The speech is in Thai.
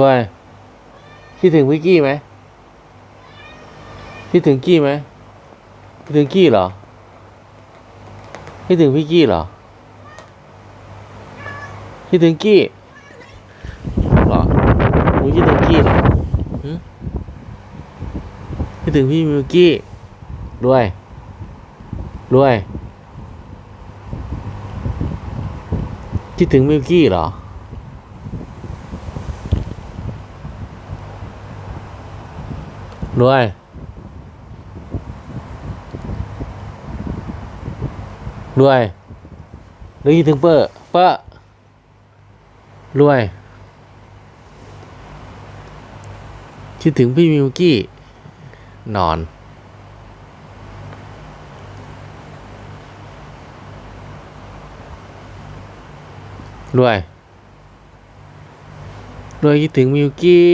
ด้วยคิดถึงวิกกี้ไหมคิดถึงกี้ไหมคิดถึงกี้เหรอคิดถึงพี่กี้เหรอคิดถึงกี้เหรอมึงคิดถึงกี้เหรอคิดถึงพี่มิวกี้ด้วยด้วยคิดถึงมิวกี้เหรอ รวยรวยหรือคิดถึงเปอร์เปอร์รวย คิดถึงพี่มิวกี้ นอน รวย รวยคิดถึงมิวกี้